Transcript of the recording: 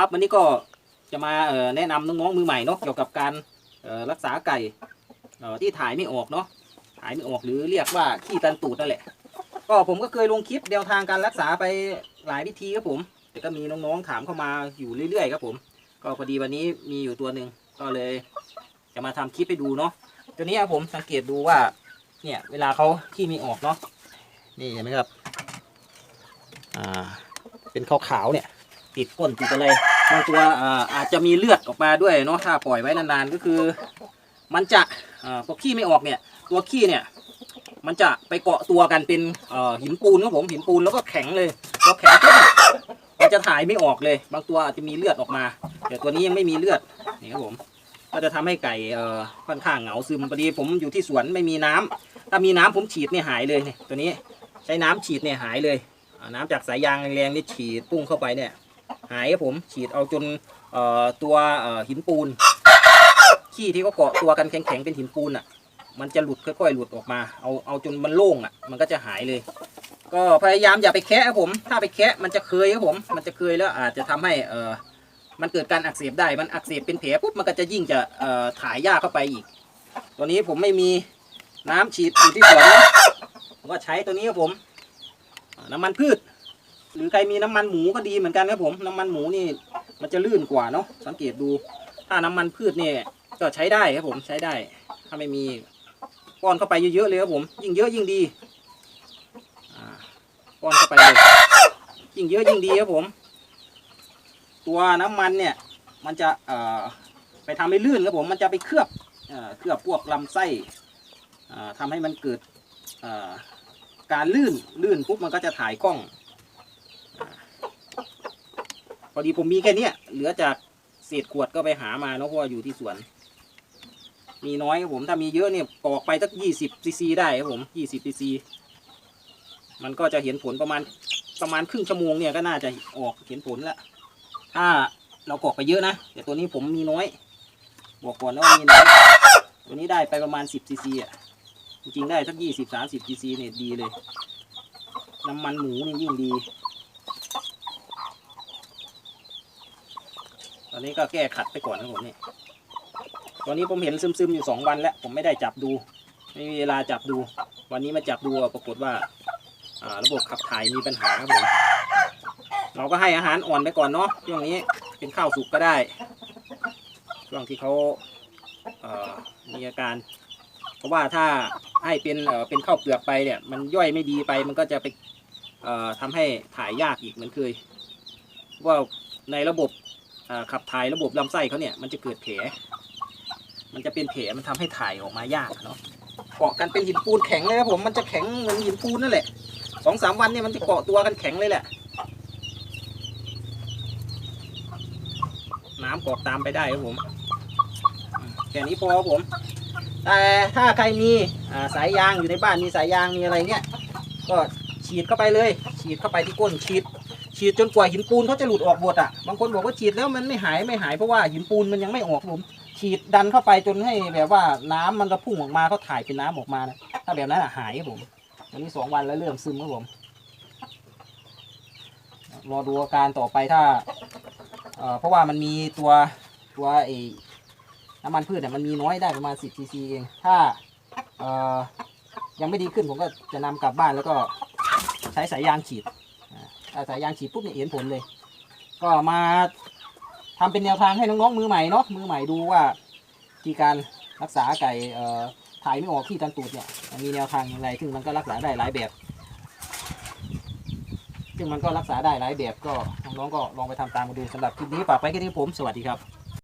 ครับวันนี้ก็จะมาแนะนำน้องๆมือใหม่เนาะเกี่ยวกับการรักษาไก่ที่ถ่ายไม่ออกเนาะถ่ายไม่ออกหรือเรียกว่าขี้ตันตูดนั่นแหละ ก็ผมก็เคยลงคลิปแนวทางการรักษาไปหลายวิธีครับผม แต่ก็มีน้องๆถามเข้ามาอยู่เรื่อยๆครับผม ก็พอดีวันนี้มีอยู่ตัวหนึ่งก็เลย จะมาทำคลิปให้ดูเนาะตัวนี้ครับผมสังเกตดูว่า เนี่ย เวลาเขาขี้ไม่ออกเนาะนี่เห็นไหมครับ อ่า เป็นขาวๆเนี่ย ติดก้นติดอะไร บางตัวอาอาจจะมีเลือดออกมาด้วยเนาะถ้าปล่อยไว้นานๆก็คือ มันจะอ่าพอขี้ไม่ออกเนี่ย ตัวขี้เนี่ย มันจะไปเกาะตัวกันเป็นหินปูนครับผมหินปูนแล้วก็แข็งเลยพอแข็งปุ๊บเนี่ยมันจะถ่ายไม่ออกเลย บางตัวอาจจะมีเลือดออกมาแต่ตัวนี้ยังไม่มีเลือดนี่ครับผมก็จะทำให้ไก่ค่อนข้างเหงาซึมพอดีผมอยู่ที่สวนไม่มีน้ำถ้ามีน้ำผมฉีดเนี่ยหายเลยเนี่ยตัวนี้ใช้น้ำฉีดเนี่ยหายเลยน้ำจากสายยางแรงๆนี่ฉีดปุ้งเข้าไปเนี่ย หายครับผมฉีดเอาจนเอ่อตัวเอ่อหินปูน ขี้ที่เขาเกาะตัวกันแข็งๆเป็นหินปูนอะ มันจะหลุดค่อยๆหลุดออกมา เอาเอาจนมันโล่งอะ มันก็จะหายเลย ก็พยายามอย่าไปแคะครับผม ถ้าไปแคะมันจะเคยครับผม มันจะเคยแล้วอาจจะทำให้เอ่อมันเกิดการอักเสบได้ มันอักเสบเป็นแผลปุ๊บมันก็จะยิ่งจะเอ่อถ่ายยากเข้าไปอีก ตัวนี้ผมไม่มีน้ำฉีดอยู่ที่สวนนะผมก็ใช้ตัวนี้ครับผม น้ำมันพืช หรือใครมีน้ำมันหมูก็ดีเหมือนกันครับผมน้ำมันหมูนี่มันจะลื่นกว่าเนาะสังเกตดู ถ้าน้ำมันพืชเนี่ยก็ใช้ได้ครับผมใช้ได้ถ้าไม่มีป้อนเข้าไปเยอะๆเลยครับผม ยิ่งเยอะยิ่งดีป้อนเข้าไปเลยยิ่งเยอะยิ่งดีครับผม ตัวน้ำมันเนี่ย มันจะเอ่อไปทำให้ลื่นครับผม มันจะไปเคลือบเอ่อเคลือบพวกลำไส้อ่าทำให้มันเกิดเอ่อการลื่นลื่นปุ๊บมันก็จะถ่ายกล้อง พอดีผมมีแค่เนี้ยเหลือจากเศษขวดก็ไปหามาเนาะเพราะว่าอยู่ที่สวน มีน้อยครับผมถ้ามีเยอะเนี่ยกรอกไปสักยี่สิบซีซีได้ครับผมยี่สิบซีซีมันก็จะเห็นผลประมาณประมาณครึ่งชั่วโมงเนี่ยก็น่าจะออกเห็นผลล้วถ้าเรากรอกไปเยอะนะแต่ตัวนี้ผมมีน้อย บอกก่อนนะว่ามีน้อยตัวนี้ได้ไปประมาณสิบซีซีอะจริงๆได้สักยี่สิบสามสิบซีซีเนี่ยดีเลย น้ำมันหมูนี่ยิ่งดี ตอนนี้ก็แก้ขัดไปก่อนนะผมนี่ตอนนี้ผมเห็นซึมๆอยู่สองวันแล้ว ผมไม่ได้จับดู ไม่มีเวลาจับดู วันนี้มาจับดูปรากฏว่าระบบขับถ่ายมีปัญหาครับผมเราก็ให้อาหารอ่อนไปก่อนเนาะช่วงนี้เป็นข้าวสุกก็ได้ช่วงที่เขาเอ่อมีอาการ เพราะว่าถ้าให้เป็นเอ่อเป็นข้าวเปลือกไปเนี่ย มันย่อยไม่ดีไปมันก็จะไปเอ่อทำให้ถ่ายยากอีกเหมือนเคยว่าในระบบ ขับถ่ายระบบลำไส้เขาเนี่ยมันจะเกิดแผล มันจะเป็นแผลมันทำให้ถ่ายออกมายากเนาะเกาะกันเป็นหินปูนแข็งเลยครับผมมันจะแข็งเหมือนหินปูนนั่นแหละสองสามวันเนี่ยมันจะเกาะตัวกันแข็งเลยแหละ น้ำกรอกตามไปได้ครับผมแค่นี้พอครับผม แต่ถ้าใครมีสายยางอยู่ในบ้านมีสายยางมีอะไรเงี้ยก็ฉีดเข้าไปเลย ฉีดเข้าไปที่ก้นฉีด ฉีดจนกว่าหินปูนเขาจะหลุดออกหมดอะบางคนบอกว่าฉีดแล้วมันไม่หายไม่หายเพราะว่าหินปูนมันยังไม่ออกผมฉีดดันเข้าไปจนให้แบบว่าน้ำมันกระพุ่งออกมาเขาถ่ายเป็นน้ำออกมานะถ้าแบบนั้นอะหายครับผมวันนี้สองวันแล้วเริ่มซึมครับผมรอดูอาการต่อไปถ้าเอ่อเพราะว่ามันมีตัวตัวไอ้น้ำมันพืชเนี่ยมันมีน้อยได้ประมาณ 10ซีซีเอง ถ้าเอ่อยังไม่ดีขึ้นผมก็จะนำกลับบ้านแล้วก็ใช้สายยางฉีด สายยางฉีดปุ๊บเนี่ยเห็นผลเลย ก็มาทำเป็นแนวทางให้น้องๆมือใหม่เนาะมือใหม่ดูว่าที่การรักษาไก่เอ่อถ่ายไม่ออกที่ตันตูดเนี่ยมีแนวทางอย่างไรซึ่งมันก็รักษาได้หลายแบบ ซึ่งมันก็รักษาได้หลายแบบก็น้องๆก็ลองไปทำตามกันดูสำหรับคลิปนี้ฝากไปแค่นี้ผมสวัสดีครับ